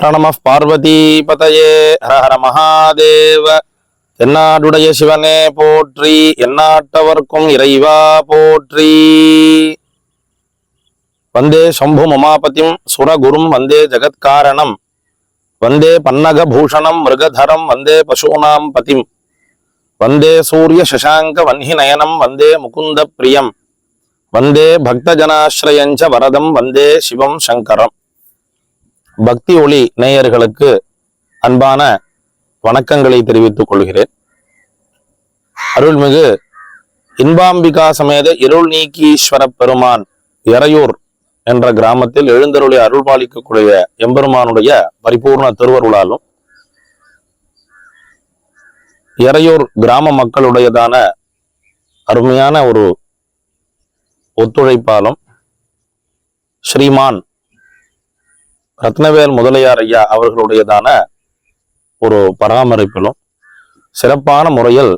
பிரணம பார்வதி பதயே. ஹரஹர மகாதேவ. என்னாடுடைய சிவனே போற்றி. எந்நாட்டவர்க்கும் இறைவா போற்றி. வந்தே சம்பு மமாபதிம் சுரகுரும் வந்தே ஜெகத்காரணம். வந்தே பன்னகபூஷணம் மிருகதரம் வந்தே பசூனாம் பதிம். வந்தே சூரிய சசாங்க வன்ஹி நயனம் வந்தே முகுந்த பிரியம். வந்தே பக்தஜனாஸ்ரயஞ்ச வரதம் வந்தே சிவம் சங்கரம். பக்தி ஒளி நேயர்களுக்கு அன்பான வணக்கங்களை தெரிவித்துக் கொள்கிறேன். அருள்மிகு இன்பாம்பிகா சமேத இருள் நீக்கீஸ்வர பெருமான் எறையூர் என்ற கிராமத்தில் எழுந்தருளி அருள்பாலிக்கக்கூடிய எம்பெருமானுடைய பரிபூர்ண திருவருளாலும் எறையூர் கிராம மக்களுடையதான அருமையான ஒரு ஒத்துழைப்பாலும் ஸ்ரீமான் ரத்னவேல் முதலியார் ஐயா அவர்களுடையதான ஒரு பராமரிப்பிலும் சிறப்பான முறையில்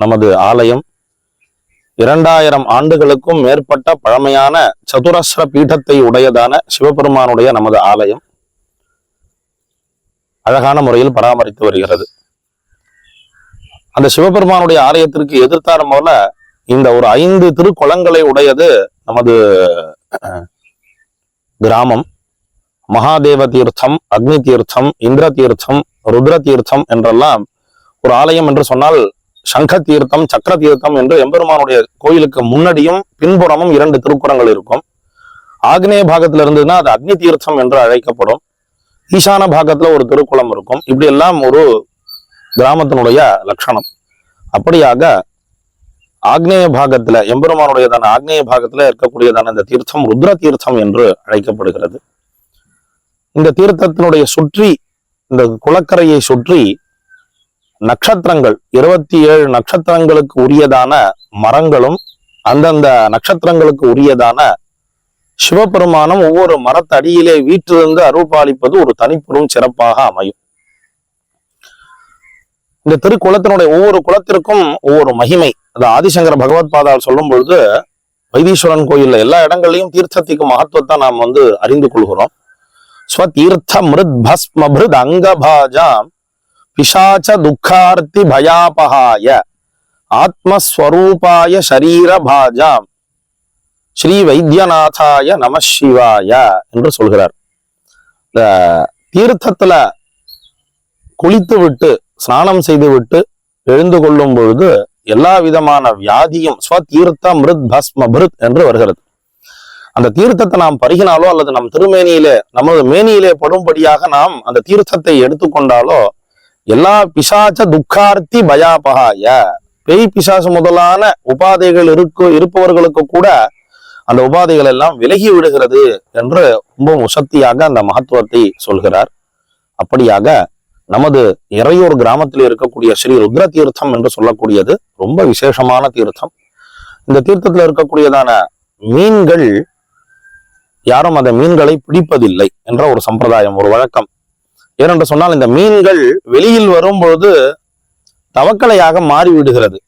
நமது ஆலயம் இரண்டாயிரம் ஆண்டுகளுக்கும் மேற்பட்ட பழமையான சதுரஸ்ர பீഠத்தை உடையதான சிவபெருமானுடைய நமது ஆலயம் அழகான முறையில் பராமரித்து வருகிறது. அந்த சிவபெருமானுடைய ஆலயத்திற்கு எதிர்த்தாரம் போல இந்த ஒரு ஐந்து திருக்குளங்களை உடையது நமது அஹ், கிராமம். மகாதேவ தீர்த்தம் அக்னி தீர்த்தம் இந்திர தீர்த்தம் ருத்ர தீர்த்தம் என்றெல்லாம் ஒரு ஆலயம் என்று சொன்னால் சங்க தீர்த்தம் சக்கர தீர்த்தம் என்று எம்பெருமானுடைய கோயிலுக்கு முன்னடியும் பின்புறமும் இரண்டு திருக்குறங்கள் இருக்கும். ஆக்னேய பாகத்துல இருந்ததுன்னா அது அக்னி தீர்த்தம் என்று அழைக்கப்படும். ஈசான பாகத்துல ஒரு திருக்குளம் இருக்கும். இப்படி எல்லாம் ஒரு கிராமத்தினுடைய லட்சணம். அப்படியாக ஆக்னேய பாகத்துல எம்பெருமானுடையதான ஆக்னேய பாகத்துல இருக்கக்கூடியதான இந்த தீர்த்தம் ருத்ர தீர்த்தம் என்று அழைக்கப்படுகிறது. இந்த தீர்த்தத்தினுடைய சுற்றி இந்த குளக்கரையை சுற்றி நட்சத்திரங்கள் இருபத்தி ஏழு நட்சத்திரங்களுக்கு உரியதான மரங்களும் அந்தந்த நட்சத்திரங்களுக்கு உரியதான சிவபெருமானம் ஒவ்வொரு மரத்தடியிலே வீற்றிருந்து அருள்பாலிப்பது ஒரு தனிப்பெரும் சிறப்பாக அமையும். இந்த திருக்குளத்தினுடைய ஒவ்வொரு குளத்திற்கும் ஒவ்வொரு மகிமை. அது ஆதிசங்கர பகவத் பாதால் சொல்லும் பொழுது வைத்தீஸ்வரன் கோயில்ல எல்லா இடங்கள்லயும் தீர்த்தத்துக்கு மகத்துவத்தை நாம் வந்து அறிந்து கொள்கிறோம். ஸ்வதீர்த்த மிருத் பிசாச்ச துக்கார்த்தி பயாபகாய ஆத்மஸ்வரூபாய ஷரீரபாஜாம் ஸ்ரீ வைத்தியநாதாய நம சிவாய என்று சொல்கிறார். இந்த தீர்த்தத்துல குளித்து விட்டு ஸ்நானம் செய்து விட்டு எழுந்து கொள்ளும் பொழுது எல்லா விதமான வியாதியும் ஸ்வதீர்த்த மிருத் பஸ்மபிருத் என்று வருகிறது. அந்த தீர்த்தத்தை நாம் பருகினாலோ அல்லது நம் திருமேனியிலே நமது மேனியிலே படும்படியாக நாம் அந்த தீர்த்தத்தை எடுத்துக்கொண்டாலோ எல்லா பிசாச்ச துக்கார்த்தி பயாபகாய பேய் பிசாசு முதலான உபாதைகள் இருக்கு இருப்பவர்களுக்கு கூட அந்த உபாதைகள் எல்லாம் விலகி விடுகிறது என்று ரொம்ப உசக்தியாக அந்த மகத்துவத்தை சொல்கிறார். அப்படியாக நமது இறையூர் கிராமத்தில் இருக்கக்கூடிய ஸ்ரீ ருத்ர தீர்த்தம் என்று சொல்லக்கூடியது ரொம்ப விசேஷமான தீர்த்தம். இந்த தீர்த்தத்தில் இருக்கக்கூடியதான மீன்கள் யாரும் அந்த மீன்களை பிடிப்பதில்லை என்ற ஒரு சம்பிரதாயம் ஒரு வழக்கம். ஏனென்று சொன்னால் இந்த மீன்கள் வெளியில் வரும்பொழுது தவக்கலையாக மாறி விடுகிறது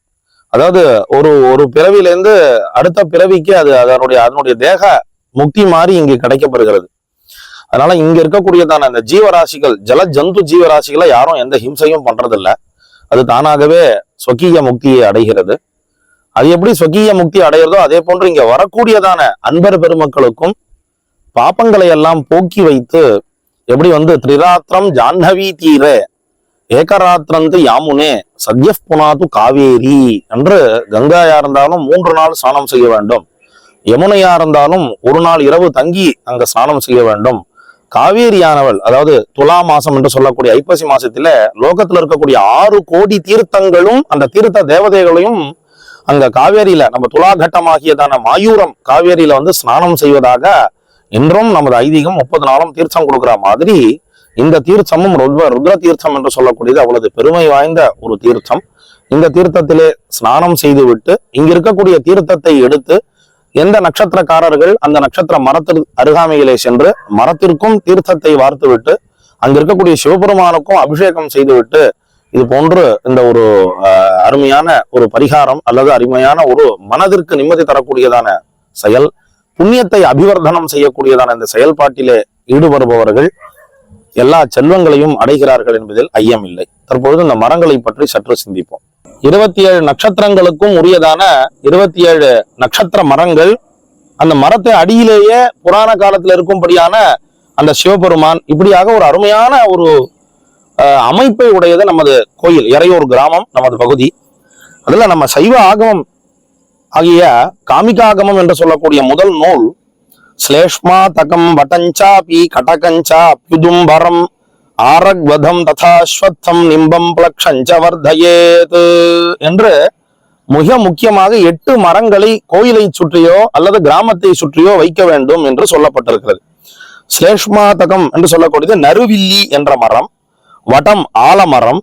அதாவது ஒரு ஒரு பிறவியிலேருந்து அடுத்த பிறவிக்கு அது அதனுடைய அதனுடைய தேக முக்தி மாறி இங்கு கிடைக்கப்படுகிறது. அதனால இங்க இருக்கக்கூடியதான அந்த ஜீவராசிகள் ஜல ஜந்து ஜீவராசிகளை யாரும் எந்த ஹிம்சையும் பண்றதில்ல. அது தானாகவே சொக்கிய முக்தியை அடைகிறது. அது எப்படி ஸ்வகீய முக்தி அடைகிறதோ அதே போன்று இங்க வரக்கூடியதான அன்பர் பெருமக்களுக்கும் பாப்பங்களை எல்லாம் போக்கி வைத்து எப்படி வந்து திரிராத்திரம் ஜாஹ்னவி தீர ஏகராத்திரந்து யாமுனே சத்யப் புனாது காவேரி என்று கங்காயா இருந்தாலும் மூன்று நாள் ஸ்நானம் செய்ய வேண்டும். யமுனையா இருந்தாலும் ஒரு நாள் இரவு தங்கி அங்க ஸ்நானம் செய்ய வேண்டும். காவேரியானவள் அதாவது துலா மாசம் என்று சொல்லக்கூடிய ஐப்பசி மாசத்துல லோகத்துல இருக்கக்கூடிய ஆறு கோடி தீர்த்தங்களும் அந்த தீர்த்த தேவதைகளையும் அங்க காவேரியில நம்ம துலாகட்டமாகியதான மாயூரம் காவேரியில வந்து ஸ்நானம் செய்வதாக இன்றும் நமது ஐதீகம் முப்பது நாளும் தீர்த்தம் கொடுக்கிற மாதிரி இந்த தீர்த்தமும் ருத்ர ருத்ர தீர்த்தம் என்று சொல்லக்கூடியது அவ்வளவு பெருமை வாய்ந்த ஒரு தீர்த்தம். இந்த தீர்த்தத்திலே ஸ்நானம் செய்துவிட்டு இங்க இருக்கக்கூடிய தீர்த்தத்தை எடுத்து எந்த நட்சத்திரக்காரர்கள் அந்த நட்சத்திர மரத்திற்கு அருகாமையிலே சென்று மரத்திற்கும் தீர்த்தத்தை வார்த்துவிட்டு அங்க இருக்கக்கூடிய சிவபெருமானுக்கும் அபிஷேகம் செய்துவிட்டு இது போன்று இந்த ஒரு அருமையான ஒரு பரிகாரம் அல்லது அருமையான ஒரு மனதிற்கு நிம்மதி தரக்கூடியதான செயல். புண்ணியத்தை அபிவர்தனம் செய்யக்கூடியதான இந்த செயல்பாட்டிலே ஈடுபடுபவர்கள் எல்லா செல்வங்களையும் அடைகிறார்கள் என்பதில் ஐயம் இல்லை. தற்பொழுது இந்த மரங்களை பற்றி சற்று சிந்திப்போம். இருபத்தி ஏழு நட்சத்திரங்களுக்கும் உரியதான இருபத்தி ஏழு நட்சத்திர மரங்கள் அந்த மரத்தை அடியிலேயே புராண காலத்துல இருக்கும்படியான அந்த சிவபெருமான் இப்படியாக ஒரு அருமையான ஒரு அமைப்பை உடையது நமது கோயில் இறையூர் கிராமம் நமது பகுதி. அதுல நம்ம சைவ ஆகமம் ஆகிய காமிகாகமம் என்று சொல்லக்கூடிய முதல் நூல் ஸ்லேஷ்மா தகம் வட்டஞ்சாபி கடகஞ்சா அப்யுதும்பரம் ஆரக்வதம் ததாஸ்வத்தம் நிம்பம் பிளக்ஷஞ்ச வர்தயேது என்று மிக முக்கியமாக எட்டு மரங்களை கோயிலை சுற்றியோ அல்லது கிராமத்தை சுற்றியோ வைக்க வேண்டும் என்று சொல்லப்பட்டிருக்கிறது. ஸ்லேஷ்மாதகம் என்று சொல்லக்கூடியது நறுவில்லி என்ற மரம் வடம் ஆலமரம்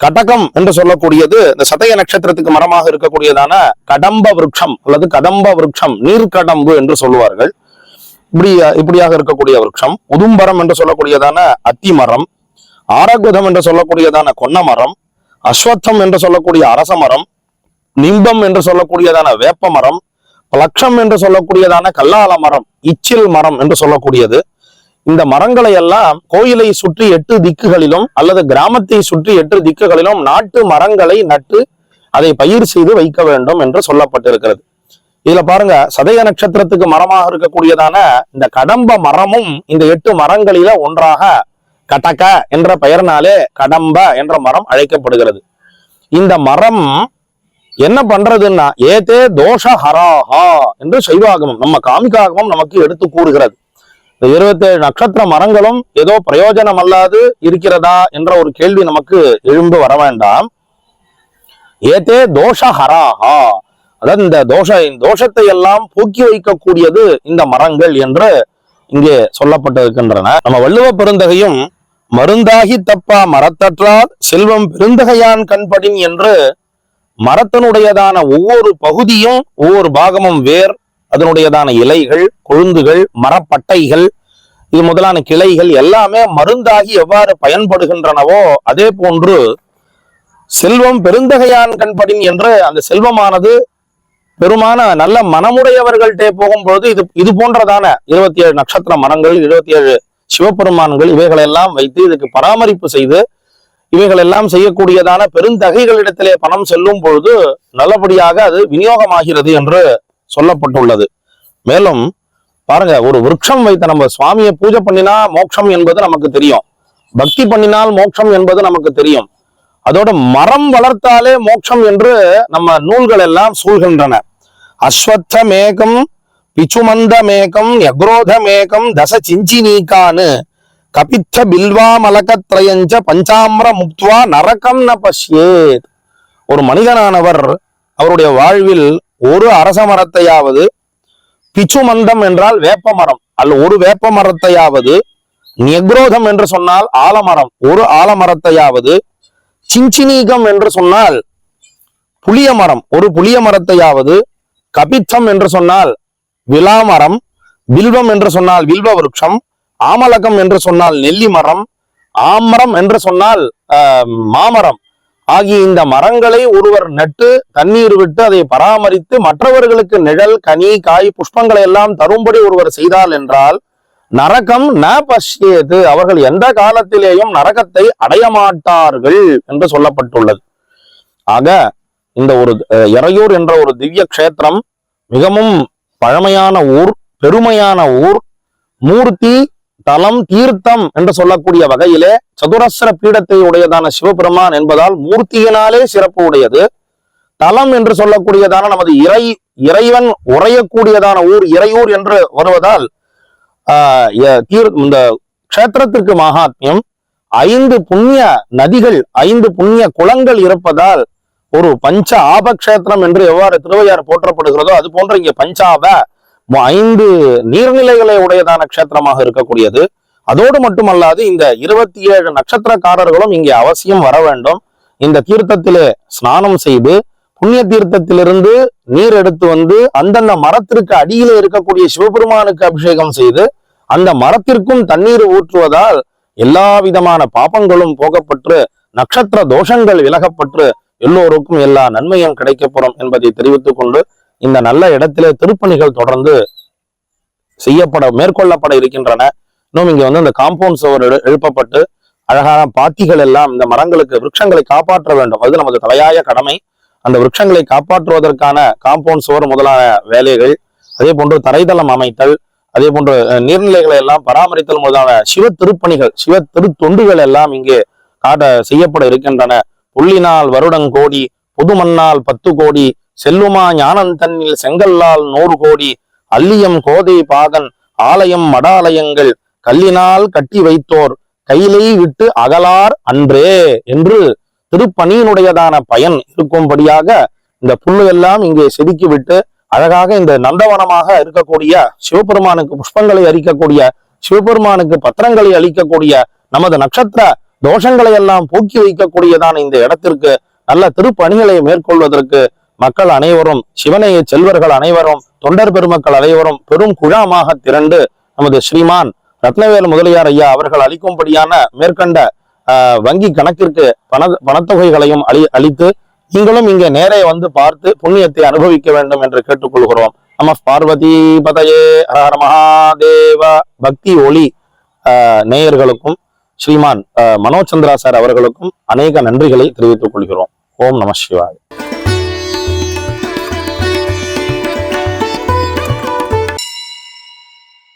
கடகம் என்று சொல்லக்கூடியது இந்த சதய நட்சத்திரத்துக்கு மரமாக இருக்கக்கூடியதான கடம்ப விருட்சம் அல்லது கடம்ப விருட்சம் நீர்க்கடம்பு என்று சொல்லுவார்கள். இப்படி இப்படியாக இருக்கக்கூடிய விருட்சம் உதும்பரம் என்று சொல்லக்கூடியதான அத்தி மரம் ஆரகுதம் என்று சொல்லக்கூடியதான கொன்ன மரம் அஸ்வத்தம் என்று சொல்லக்கூடிய அரச மரம் நிம்பம் என்று சொல்லக்கூடியதான வேப்ப மரம் பலக்ஷம் என்று சொல்லக்கூடியதான கல்லால மரம் இச்சில் மரம் என்று சொல்லக்கூடியது. இந்த மரங்களை எல்லாம் கோயிலை சுற்றி எட்டு திக்குகளிலும் அல்லது கிராமத்தை சுற்றி எட்டு திக்குகளிலும் நாட்டு மரங்களை நட்டு அதை பயிர் செய்து வைக்க வேண்டும் என்று சொல்லப்பட்டிருக்கிறது. இதுல பாருங்க சதய நட்சத்திரத்துக்கு மரமாக இருக்கக்கூடியதான இந்த கடம்ப மரமும் இந்த எட்டு மரங்களில ஒன்றாக கடக என்ற பெயர்னாலே கடம்ப என்ற மரம் அழைக்கப்படுகிறது. இந்த மரம் என்ன பண்றதுன்னா ஏதே தோஷ ஹராஹா என்று சைவாகமம் நம்ம காமிகாகமம் நமக்கு எடுத்து கூறுகிறது. இந்த இருபத்தேழு நட்சத்திர மரங்களும் ஏதோ பிரயோஜனம் அல்லாது இருக்கிறதா என்ற ஒரு கேள்வி நமக்கு எழும்பு வர வேண்டாம். ஏதே தோஷ ஹராஹா அதாவது இந்த தோஷ தோஷத்தை எல்லாம் போக்கி வைக்கக்கூடியது இந்த மரங்கள் என்று இங்கே சொல்லப்பட்டிருக்கின்றன. நம்ம வள்ளுவ பெருந்தகையும் மருந்தாகி தப்பா மரத்தற்றால் செல்வம் பெருந்தகையான் கண்படின் என்று மரத்தினுடையதான ஒவ்வொரு பகுதியும் ஒவ்வொரு பாகமும் வேர் அதனுடையதான இலைகள் கொழுந்துகள் மரப்பட்டைகள் இது முதலான கிளைகள் எல்லாமே மருந்தாகி எவ்வாறு பயன்படுகின்றனவோ அதே போன்று செல்வம் பெருந்தகையான் கண்படின் என்று அந்த செல்வமானது பெருமான நல்ல மனமுடையவர்கள்ட்டே போகும்பொழுது இது இது போன்றதான இருபத்தி ஏழு நட்சத்திர மரங்கள் இருபத்தி ஏழு சிவபெருமான்கள் இவைகளெல்லாம் வைத்து இதுக்கு பராமரிப்பு செய்து இவைகள் எல்லாம் செய்யக்கூடியதான பெருந்தகைகளிடத்திலே பணம் செல்லும் பொழுது நல்லபடியாக அது விநியோகமாகிறது என்று சொல்லப்பட்டுள்ளது. மேலும் பாருங்க ஒரு விருட்சம் வைத்த நம்ம சுவாமியை பூஜை பண்ணினா மோட்சம் என்பது நமக்கு தெரியும். பக்தி பண்ணினால் மோட்சம் என்பது நமக்கு தெரியும். அதோட மரம் வளர்த்தாலே மோட்சம் என்று நம்ம நூல்கள் எல்லாம் சூழ்கின்றன அஸ்வத்தமேகம் பிச்சுமந்தமேகம் யக்ரோதமேகம் தச சிஞ்சினீகான்னு கபித்த பில்வா மலக்கத்ரயஞ்ச பஞ்சாமிர முக்துவா நரகம் ந பஷ்யே ஒரு மனிதனானவர் அவருடைய வாழ்வில் ஒரு அரச மரத்தையாவது பிச்சு மந்தம் என்றால் வேப்ப மரம். அல்ல ஒரு வேப்ப மரத்தையாவது நெக்ரோதம் என்று சொன்னால் ஆலமரம். ஒரு ஆலமரத்தையாவது சிஞ்சினீகம் என்று சொன்னால் புளிய மரம். ஒரு புளிய மரத்தையாவது கபித்தம் என்று சொன்னால் விலாமரம். வில்வம் என்று சொன்னால் வில்வ விருட்சம் ஆமலகம் என்று சொன்னால் நெல்லி மரம் ஆமரம் என்று சொன்னால் மாமரம். ஆகிய இந்த மரங்களை ஒருவர் நட்டு தண்ணீர் விட்டு அதை பராமரித்து மற்றவர்களுக்கு நிழல் கனி காய் புஷ்பங்களை எல்லாம் தரும்படி ஒருவர் செய்தால் என்றால் நரகம் ந பஷ்யேது. அவர்கள் எந்த காலத்திலேயும் நரகத்தை அடைய மாட்டார்கள் என்று சொல்லப்பட்டுள்ளது. ஆக இந்த ஒரு இறையூர் என்ற ஒரு திவ்ய க்ஷேத்திரம் மிகவும் பழமையான ஊர் பெருமையான ஊர் மூர்த்தி தலம் தீர்த்தம் என்று சொல்லக்கூடிய வகையிலே சதுரஸ்ர பீடத்தை உடையதான சிவபெருமான் என்பதால் மூர்த்தியினாலே சிறப்பு உடையது. தலம் என்று சொல்லக்கூடியதான நமது இறை இறைவன் உறையக்கூடியதான ஊர் இறையூர் என்று வருவதால் ஆஹ் இந்த க்ஷேத்திரத்திற்கு மகாத்மியம் ஐந்து புண்ணிய நதிகள் ஐந்து புண்ணிய குளங்கள் இருப்பதால் ஒரு பஞ்ச ஆபக்ஷேத்திரம் என்று எவ்வாறு திருவையார் போற்றப்படுகிறதோ அது போன்ற இங்கே பஞ்சாப ஐந்து நீர்நிலைகளை உடையதான க்ஷேத்திரமாக இருக்கக்கூடியது. அதோடு மட்டுமல்லாது இந்த இருபத்தி ஏழு நட்சத்திரக்காரர்களும் இங்கே அவசியம் வர வேண்டும். இந்த தீர்த்தத்திலே ஸ்நானம் செய்து புண்ணிய தீர்த்தத்திலிருந்து நீர் எடுத்து வந்து அந்தந்த மரத்திற்கு அடியிலே இருக்கக்கூடிய சிவபெருமானுக்கு அபிஷேகம் செய்து அந்த மரத்திற்கும் தண்ணீர் ஊற்றுவதால் எல்லா விதமான பாபங்களும் போகப்பட்டு நட்சத்திர தோஷங்கள் விலகப்பட்டு எல்லோருக்கும் எல்லா நன்மையும் கிடைக்கப்பெறும் என்பதை தெரிவித்துக் கொண்டு இந்த நல்ல இடத்திலே திருப்பணிகள் தொடர்ந்து செய்யப்பட மேற்கொள்ளப்பட இருக்கின்றன. இன்னும் இங்க வந்து இந்த காம்பவுண்ட் சுவர் எழுப்பப்பட்டு அழகான பாத்திகள் எல்லாம் இந்த மரங்களுக்கு விருட்சங்களை காப்பாற்ற வேண்டும். அது நமது தலையாய கடமை. அந்த விருட்சங்களை காப்பாற்றுவதற்கான காம்பவுண்ட் சுவர் முதலான வேலைகள். அதே போன்று தரைதளம் அமைத்தல் அதே போன்று நீர்நிலைகளை எல்லாம் பராமரித்தல் முதலான சிவ திருப்பணிகள் சிவ திருத்தொண்டுகள் எல்லாம் இங்கே காட்ட செய்யப்பட இருக்கின்றன. புள்ளினால் வருடங்கோடி புதுமண்ணால் பத்து கோடி செல்லுமா ஞானந்தன்னில் செங்கல்லால் நூறு கோடி அல்லியம் கோதை பாதன் ஆலயம் மடாலயங்கள் கல்லினால் கட்டி வைத்தோர் கையிலை விட்டு அகலார் அன்றே என்று திருப்பணியினுடையதான பயன் இருக்கும்படியாக இந்த புல்லு எல்லாம் இங்கே செதுக்கி விட்டு அழகாக இந்த நந்தவனமாக இருக்கக்கூடிய சிவபெருமானுக்கு புஷ்பங்களை அளிக்கக்கூடிய சிவபெருமானுக்கு பத்திரங்களை அளிக்கக்கூடிய நமது நட்சத்திர தோஷங்களை எல்லாம் போக்கி வைக்கக்கூடியதான இந்த இடத்திற்கு நல்ல திருப்பணிகளை மேற்கொள்வதற்கு மக்கள் அனைவரும் சிவனைய செல்வர்கள் அனைவரும் தொண்டர் பெருமக்கள் அனைவரும் பெரும் குழாமாக திரண்டு நமது ஸ்ரீமான் ரத்னவேல் முதலியார் ஐயா அவர்கள் அளிக்கும்படியான மேற்கண்ட ஆஹ், வங்கி கணக்கிற்கு பண பணத்தொகைகளையும் அளி அளித்து நீங்களும் இங்கே நேரே வந்து பார்த்து புண்ணியத்தை அனுபவிக்க வேண்டும் என்று கேட்டுக்கொள்கிறோம். நம பார்வதி பதயே ஹர மகாதேவ. பக்தி ஒளி நேயர்களுக்கும் ஸ்ரீமான் ஆஹ், மனோஜ் சந்திரா சார் அவர்களுக்கும் அநேக நன்றிகளை தெரிவித்துக் கொள்கிறோம். ஓம் நம சிவாய்.